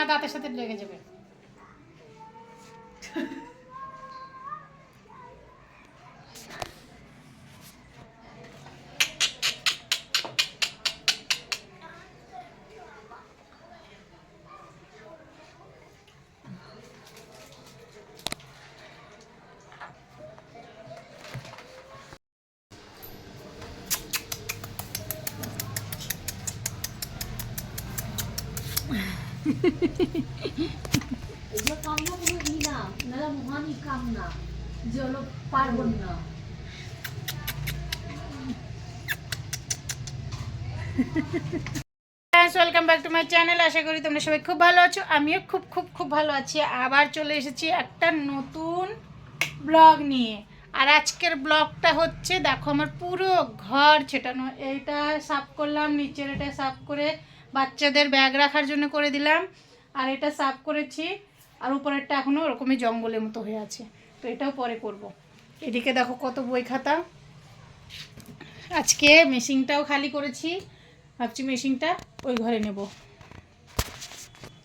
না দাঁতের সাথে লেগে যাবে। Welcome back to my channel আশা করি তোমরা সবাই খুব ভালো আছো। আমিও খুব খুব খুব ভালো আছি। আবার চলে এসেছি একটা নতুন ব্লগ নিয়ে। আর আজকের ব্লগটা হচ্ছে, দেখো আমার পুরো ঘর ছেটানো। এইটা সাফ করলাম, নিচের এটা সাফ করে বাচ্চাদের ব্যাগ রাখার জন্য করে দিলাম। আর এটা সাফ করেছি। আর উপরেরটা এখনও ওরকমই জঙ্গলের মতো হয়ে আছে। তো এটাও পরে করব। এদিকে দেখো কত বই খাতা। আজকে মেশিনটাও খালি করেছি। ভাবছি মেশিনটা ওই ঘরে নেব।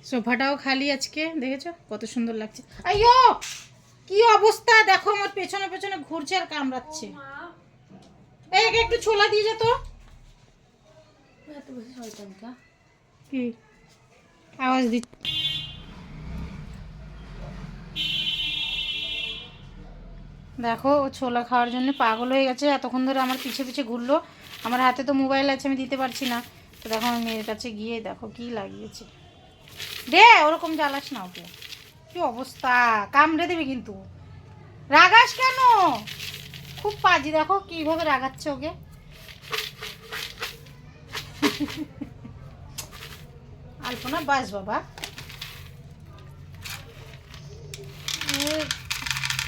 সোফাটাও খালি আজকে দেখেছ? কত সুন্দর লাগছে। আইয়ো! কি অবস্থা? দেখো আমার পেছনে পেছনে ঘুরছে আর কামড়াচ্ছে। একটু ছোলা দিয়ে যেত আওয়াজ দিচ্ছে দেখো, ও ছোলা খাওয়ার জন্য পাগল হয়ে গেছে। এতক্ষণ ধরে আমার পিছে পিছে ঘুরলো। আমার হাতে তো মোবাইল আছে, আমি দিতে পারছি না। তো দেখো আমার মেয়ের কাছে গিয়ে দেখো কি লাগিয়েছে। দে, ওরকম জ্বালাস না ওকে। কি অবস্থা? কামড়ে দেবে কিন্তু। রাগাস কেন? খুব পাজি, দেখো কীভাবে রাগাচ্ছে ওকে। আলপনা, বাস বাবা।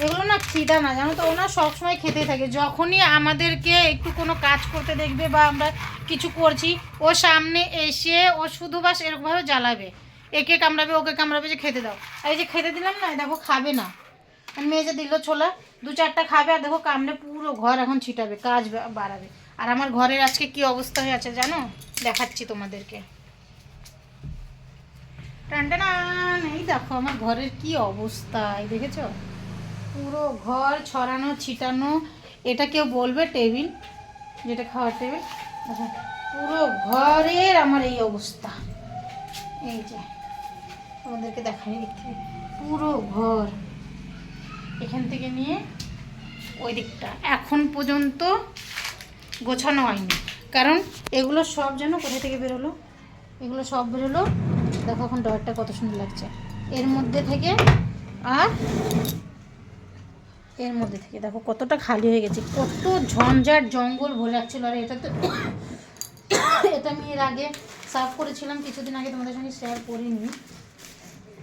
এগুলো না খিদা না, জানো তো ওনা সবসময় খেতেই থাকে। যখনই আমাদেরকে একটু কোনো কাজ করতে দেখবে বা আমরা কিছু করছি, ও সামনে এসে ও শুধু বাস এরকমভাবে জ্বালাবে। একে কামড়াবে, ওকে কামড়াবে, যে খেতে দাও। আর এই যে খেতে দিলাম না, দেখো খাবে না। মেয়ে যে দিল ছোলা, দু চারটা খাবে, আর দেখো কামড়ে পুরো ঘর এখন ছিটাবে, কাজ বাড়াবে। আর আমার ঘরের আজকে কি অবস্থা হয়ে আছে জানো? দেখাচ্ছি তোমাদেরকে। টানটানান এই দেখো আমার ঘরের কি অবস্থা, এই দেখেছ? পুরো ঘর ছড়ানো, ছিটানো, এটা কেউ বলবে টেবিল, যেটা খাওয়ার টেবিল? দেখো, পুরো ঘরের আমার এই অবস্থা। এই যে, তোমাদেরকে দেখাই, দেখতে পুরো ঘর। এখান থেকে নিয়ে ওই দিকটা। এখন পর্যন্ত গোছানো হয়নি। কারণ এগুলো সব যেন কোথা থেকে বেরোলো? এগুলো সব বেরোলো দেখো এখন ডয়ারটা কত সুন্দর লাগছে। এর মধ্যে থেকে আর এর মধ্যে থেকে দেখো কতটা খালি হয়ে গেছে, কত ঝঞ্ঝাট জঙ্গল ভরে যাচ্ছিল আর এটা তো এটা আমি এর আগে সাফ করেছিলাম, কিছুদিন আগে তোমাদের সঙ্গে শেয়ার করিনি।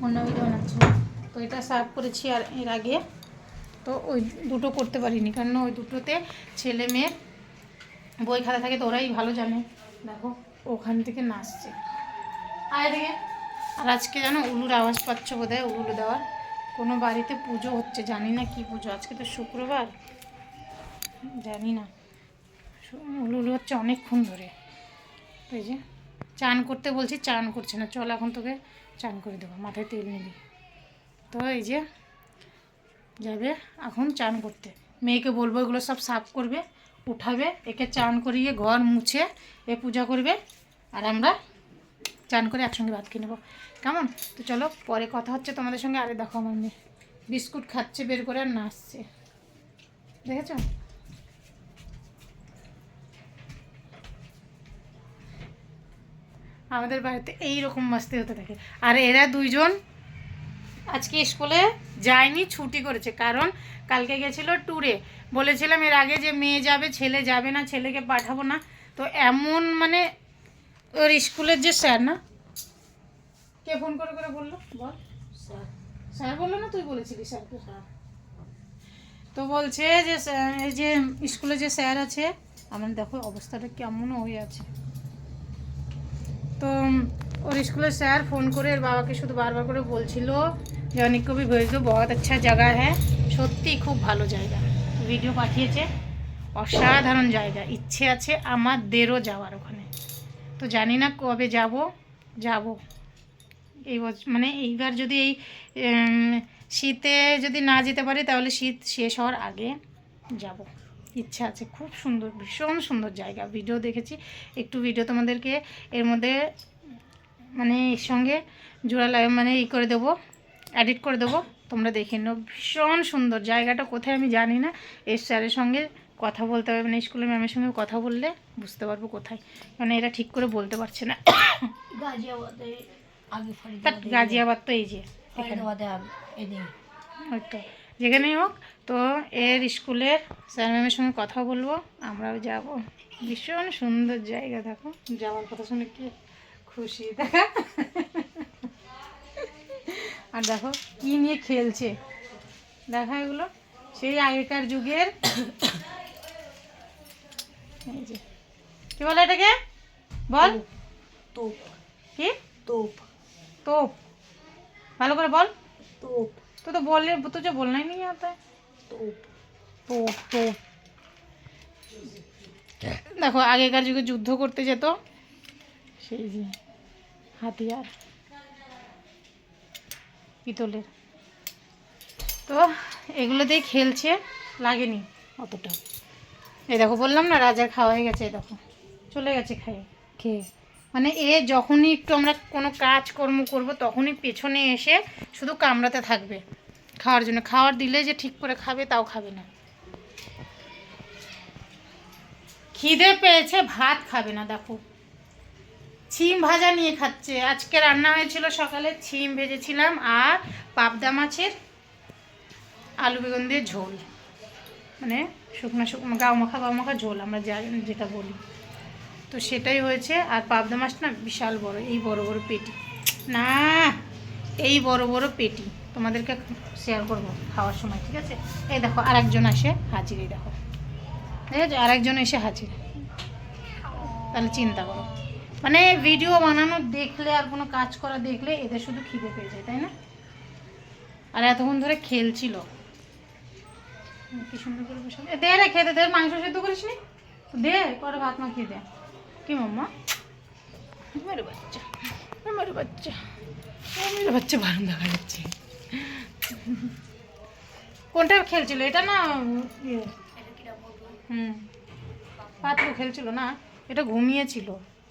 অন্য ভিডিও বানাচ্ছিলাম তো এটা সাফ করেছি আর এর আগে। তো ওই দুটো করতে পারিনি, কারণ ওই দুটোতে ছেলে মেয়ের বই খাতা থাকে তো ওরাই ভালো জানে। দেখো, ওখান থেকে নাচছে। আয় দেখে আর আজকে জানো উলুর আওয়াজ পাচ্ছ বোধ হয় উলুর দেওয়ার। কোনো বাড়িতে পুজো হচ্ছে, জানি না কি পুজো। আজকে তো শুক্রবার। জানি না। উলুলু হচ্ছে অনেকক্ষণ ধরে। এই যে, চান করতে বলছি, চান করছে না। চল এখন তোকে চান করে দেবো। মাথায় তেল নিবি। তো এই যে, যাবে এখন চান করতে। মেয়েকে বলব এগুলো সব সাফ করবে, উঠাবে, একে চান করিয়ে ঘর মুছে, এ পূজা করবে, আর আমরা চান করে একসঙ্গে ভাত খেয়ে নেব। কেমন? তো চলো, পরে কথা হচ্ছে তোমাদের সঙ্গে, আরে দেখো আমার মেয়ে। বিস্কুট খাচ্ছে, বের করে আর নাচছে। দেখেছ? আমাদের বাড়িতে এই রকম মাস্তি হতে থাকে। আর এরা দুইজন আজকে স্কুলে যায়নি, ছুটি করেছে। কারণ কালকে গেছিল ট্যুরে। বলেছিলাম এর আগে যে মেয়ে যাবে, ছেলে যাবে না, ছেলেকে পাঠাবো না। তো এমন মানে ওর স্কুলের যে স্যার না? কে ফোন করে করে বলল? বল। স্যার। স্যার বলল না তুই বলেছিলি স্যারকে তো বলছে যে এই যে স্কুলে যে স্যার আছে আমার দেখো অবস্থাটা কেমন হয়ে আছে। তো ওর স্কুলের স্যার ফোন করে এর বাবাকে শুধু বারবার করে বলছিল যে অনেক কবি ভেজ বহুত আচ্ছা জায়গা হ্যাঁ। সত্যি খুব ভালো জায়গা। ভিডিও পাঠিয়েছে। অসাধারণ জায়গা। ইচ্ছে আছে আমাদেরও যাওয়ার ওখানে। তো জানি না কবে যাব যাব। এই বছর মানে এইবার যদি এই শীতে যদি না যেতে পারি, তাহলে শীত শেষ হওয়ার আগে যাব। ইচ্ছা আছে, খুব সুন্দর, ভীষণ সুন্দর জায়গা। ভিডিও দেখেছি, একটু ভিডিও তোমাদেরকে এর মধ্যে মানে এর সঙ্গে জোড়া মানে ই করে দেবো, এডিট করে দেবো। তোমরা দেখে নাও, ভীষণ সুন্দর। জায়গাটা কোথায় আমি জানি না এর স্যারের সঙ্গে কথা বলতে হবে মানে স্কুলের ম্যামের সঙ্গে কথা বললে বুঝতে পারব কোথায়। মানে এরা ঠিক করে বলতে পারছে না। গাজিয়াবাদে আগে গাজিয়াবাদ তো এই যে ওই তো। যেখানেই হোক তো এর স্কুলের স্যার ম্যামের সঙ্গে কথা বলব আমরাও যাব। ভীষণ সুন্দর জায়গা দেখো। যাওয়ার কথা শুনে কি খুশি দেখা। আর দেখো কি নিয়ে খেলছে। দেখা এগুলো। সেই আগেকার যুগের এই যে কি বলে এটাকে বল তোপ কি তোপ তোপ ভালো করে বল তোপ तो तो बोलने तुझे बोलना ही नहीं आता है তোপ তো তো দেখো আগেকার যুগে যুদ্ধ করতে যেত সেই যে হাতিয়ার পিতলের তো এগুলোতেই খেলছে লাগেনি অতটা এই দেখো বললাম না রাজার খাওয়া হয়ে গেছে এই দেখো। চলে গেছে খেয়ে খেয়ে মানে এ যখনই একটু আমরা কোনো কাজকর্ম করব তখনই পেছনে এসে শুধু কামড়াতে থাকবে খাওয়ার জন্য। খাওয়ার দিলে যে ঠিক করে খাবে তাও খাবে না। খিদে পেয়েছে ভাত খাবে না দেখো। ছিম ভাজা নিয়ে খাচ্ছে। আজকে রান্না হয়েছিল সকালে ছিম ভেজেছিলাম আর পাবদা মাছের আলু বেগুন দিয়ে ঝোল। মানে শুকনো শুকনো গাও মাখা গাও মাখা ঝোল আমরা যা যেটা বলি। তো সেটাই হয়েছে। আর পাবদা মাছ না বিশাল বড়, এই বড় বড় পেটি। না, এই বড় বড় পেটি। তোমাদেরকে শেয়ার করব খাওয়ার সময়, ঠিক আছে? এই দেখো, আরেকজন আসে হাজির, এই দেখো। ঠিক আছে? আরেকজন এসে হাজির। তাহলে চিন্তা করো। মানে ভিডিও বানানো দেখলে আর কোনো কাজ করা দেখলে এদের শুধু খিদে পেয়ে যায়, তাই না? আর এতক্ষণ ধরে খেলছিল। কি সুন্দর করে বসে দে রে খেতে দে মাংস সেদ্ধ করিস নি? দে পরে ভাত মাখিয়ে দে। কি মাম্মা? মেরে বাচ্চা মেরে বাচ্চা ও মেরে বাচ্চা বারণ দেখা যাচ্ছে কোনটা খেলছিল? এটা না ইয়ে? হুম। পাত্র খেলছিল না এটা ঘুমিয়েছিল।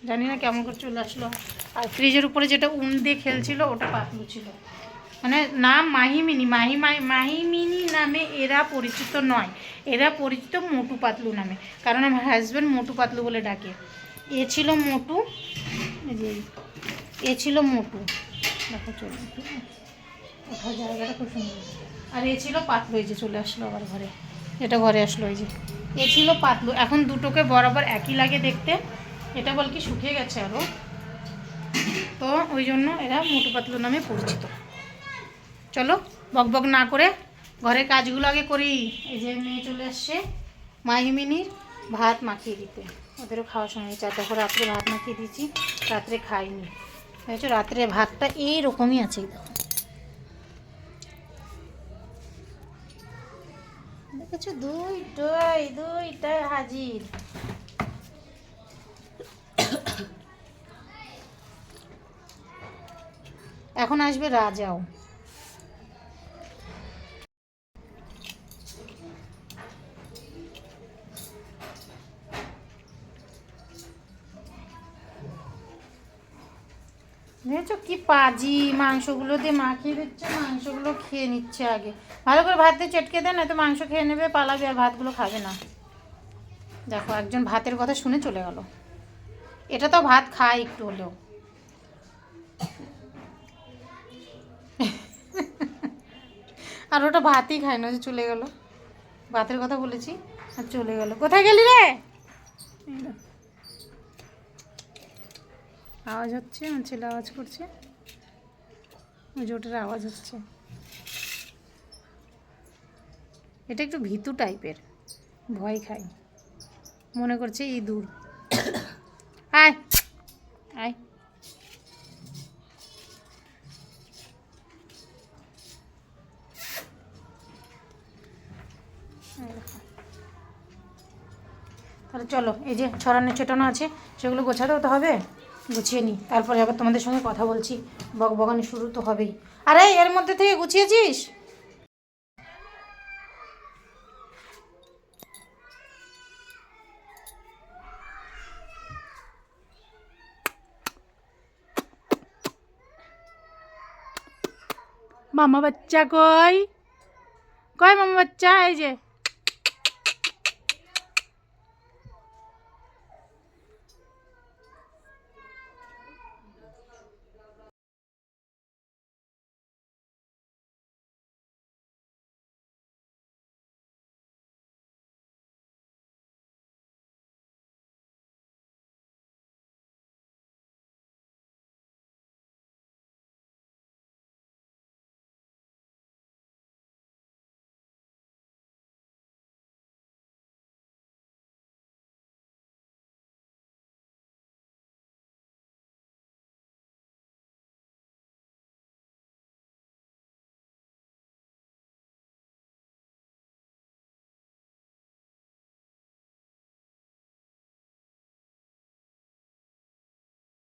জানি না কেমন করে চলে আসলো। আর ফ্রিজের উপরে যেটা উন দিয়ে খেলছিল ওটা পাতলু ছিল। মানে নাম মাহিমিনি, মাহি মাহি মাহিমিনি নামে এরা পরিচিত নয়। এরা পরিচিত মোটু পাতলু নামে। কারণ আমার হাজব্যান্ড মোটু পাতলু বলে ডাকে। এ ছিল মোটু। এ ছিল মোটু। দেখো চলে জায়গাটা খুব সুন্দর। আর এ ছিল পাতলু, এই যে চলে আসলো আবার ঘরে। এটা ঘরে আসলো, এই যে। এ ছিল পাতলু। এখন দুটোকে বরাবর একই লাগে দেখতে। এটা বল কি শুকিয়ে গেছে আরও তো ওই জন্য এরা মোটু পাতলু নামে পরিচিত। চলো বক বক না করে ঘরের কাজগুলো আগে করি। এই যে মেয়ে চলে আসছে মাহিমিনির ভাত মাখিয়ে দিতে। ওদেরও খাওয়ার সময় হয়েছে। আর দেখো, রাত্রে ভাত মাখিয়ে দিয়েছি, রাত্রে খাইনি। দেখছ, রাত্রে ভাতটা এইরকমই আছে দেখো। দেখেছ, দুইটাই দুইটাই হাজির। এখন আসবে রাজাও। পাজি, মাংসগুলো দিয়ে মাখিয়ে দিচ্ছে, মাংসগুলো খেয়ে নিচ্ছে আগে। ভালো করে ভাত দিয়ে চটকে দেন তো মাংস খেয়ে নেবে, পালাবে আর ভাতগুলো খাবে না। দেখো, একজন ভাতের কথা শুনে চলে গেল। এটা তো ভাত খায় একটু হলেও। আর ওটা ভাতই খায় না যে চলে গেল। ভাতের কথা বলেছি, আর চলে গেল। কোথায় গেলি রে? আওয়াজ হচ্ছে, আমার ছেলে আওয়াজ করছে। ওটার আওয়াজ হচ্ছে। এটা একটু ভীতু টাইপের, ভয় খাই। মনে করছে ইঁদুর। আয় আয়। তাহলে চলো, এই যে ছড়ানো ছেটানো আছে, সেগুলো গোছাতেও তো হবে। গুছিয়ে নিই তারপরে আবার তোমাদের সঙ্গে কথা বলছি। বকবগানি শুরু তো হবেই। আরে, এর মধ্যে থেকে গুছিয়েছিস? মামা বাচ্চা কই? কয় মামা বাচ্চা? এই যে।